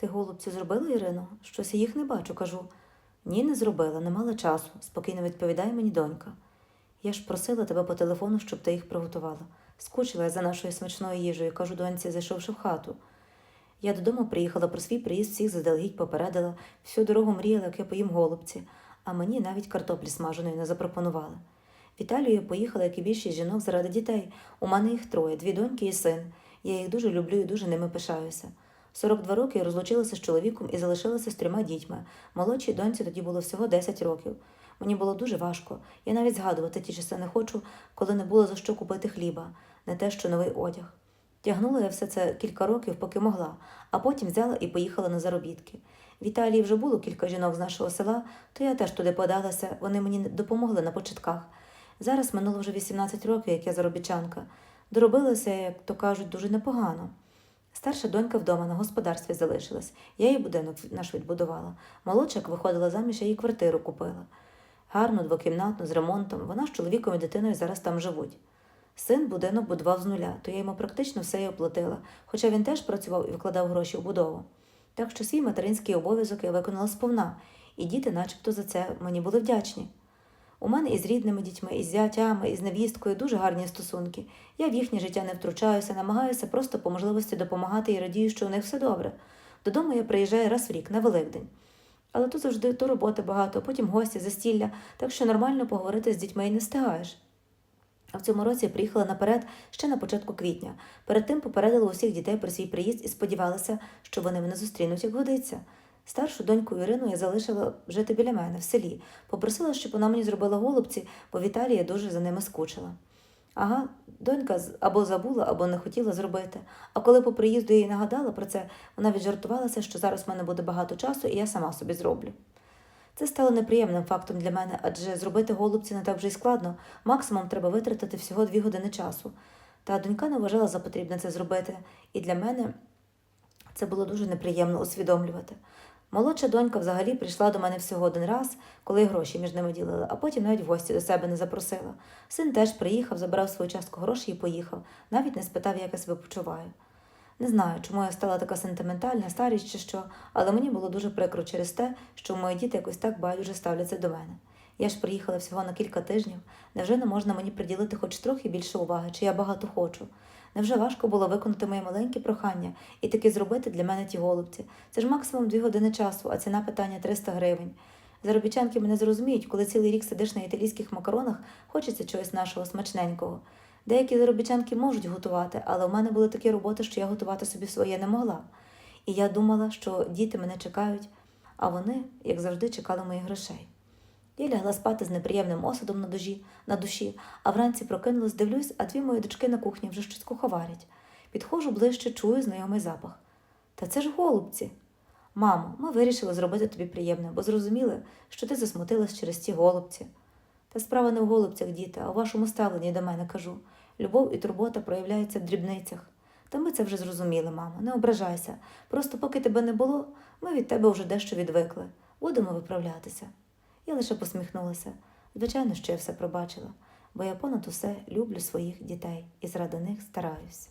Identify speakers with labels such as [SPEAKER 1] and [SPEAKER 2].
[SPEAKER 1] Ти голубці зробила, Ірино? Щось я їх не бачу, кажу. Ні, не зробила, не мала часу, спокійно відповідає мені донька. Я ж просила тебе по телефону, щоб ти їх приготувала. Скучила я за нашою смачною їжею, кажу доньці, зайшовши в хату. Я додому приїхала про свій приїзд, всіх заздалегідь попередила, всю дорогу мріяла, як я поїм голубці, а мені навіть картоплі смаженої не запропонували. В Італію поїхала, як і більшість жінок, заради дітей. У мене їх троє, дві доньки і син. Я їх дуже люблю і дуже ними пишаюся. 42 роки розлучилася з чоловіком і залишилася з трьома дітьми. Молодшій доньці тоді було всього 10 років. Мені було дуже важко. Я навіть згадувати ті часи не хочу, коли не було за що купити хліба, не те, що новий одяг. Тягнула я все це кілька років, поки могла, а потім взяла і поїхала на заробітки. В Італії вже було кілька жінок з нашого села, то я теж туди подалася, вони мені допомогли на початках. Зараз минуло вже 18 років, як я заробітчанка. Доробилася, як то кажуть, дуже непогано. Старша донька вдома на господарстві залишилась. Я їй будинок наш відбудувала. Молодша, виходила заміж, я їй квартиру купила. Гарну, двокімнатну, з ремонтом. Вона з чоловіком і дитиною зараз там живуть. Син будинок будував з нуля, то я йому практично все й оплатила, хоча він теж працював і вкладав гроші в будову. Так що свій материнський обов'язок я виконала сповна, і діти, начебто, за це мені були вдячні. У мене із рідними дітьми, із зятями, із невісткою дуже гарні стосунки. Я в їхнє життя не втручаюся, намагаюся просто по можливості допомагати і радію, що у них все добре. Додому я приїжджаю раз в рік на Великдень. Але тут завжди то роботи багато, потім гості, застілля, так що нормально поговорити з дітьми і не встигаєш. А в цьому році я приїхала наперед ще на початку квітня. Перед тим попередила усіх дітей про свій приїзд і сподівалася, що вони мене зустрінуть, як годиться. Старшу доньку Ірину я залишила жити біля мене в селі, попросила, щоб вона мені зробила голубці, бо в Італії я дуже за ними скучила. Ага, донька або забула, або не хотіла зробити. А коли по приїзду їй нагадала про це, вона віджартувалася, що зараз в мене буде багато часу, і я сама собі зроблю. Це стало неприємним фактом для мене, адже зробити голубці не так вже й складно. Максимум треба витратити всього дві години часу. Та донька не вважала за потрібне це зробити, і для мене це було дуже неприємно усвідомлювати. Молодша донька взагалі прийшла до мене всього один раз, коли гроші між ними ділили, а потім навіть гості до себе не запросила. Син теж приїхав, забрав свою частку грошей і поїхав, навіть не спитав, як я себе почуваю. Не знаю, чому я стала така сентиментальна, старість чи що, але мені було дуже прикро через те, що мої діти якось так байдуже ставляться до мене. Я ж приїхала всього на кілька тижнів. Невже не можна мені приділити хоч трохи більше уваги, чи я багато хочу? Невже важко було виконати моє маленьке прохання і таки зробити для мене ті голубці? Це ж максимум дві години часу, а ціна питання 300 гривень. Заробітчанки мене зрозуміють, коли цілий рік сидиш на італійських макаронах, хочеться чогось нашого смачненького. Деякі заробітчанки можуть готувати, але у мене були такі роботи, що я готувати собі своє не могла. І я думала, що діти мене чекають, а вони, як завжди, чекали моїх грошей. Я лягла спати з неприємним осадом на душі, на душі, а вранці прокинулась, дивлюсь, а дві мої дочки на кухні вже щось куховарять. Підходжу ближче, чую знайомий запах. Та це ж голубці. Мамо, ми вирішили зробити тобі приємне, бо зрозуміли, що ти засмутилась через ці голубці. Та справа не в голубцях, діти, а у вашому ставленні до мене кажу. Любов і турбота проявляються в дрібницях. Та ми це вже зрозуміли, мамо, не ображайся. Просто поки тебе не було, ми від тебе вже дещо відвикли. Будемо виправлятися. Я лише посміхнулася. Звичайно, що я все пробачила, бо я понад усе люблю своїх дітей і заради них стараюсь.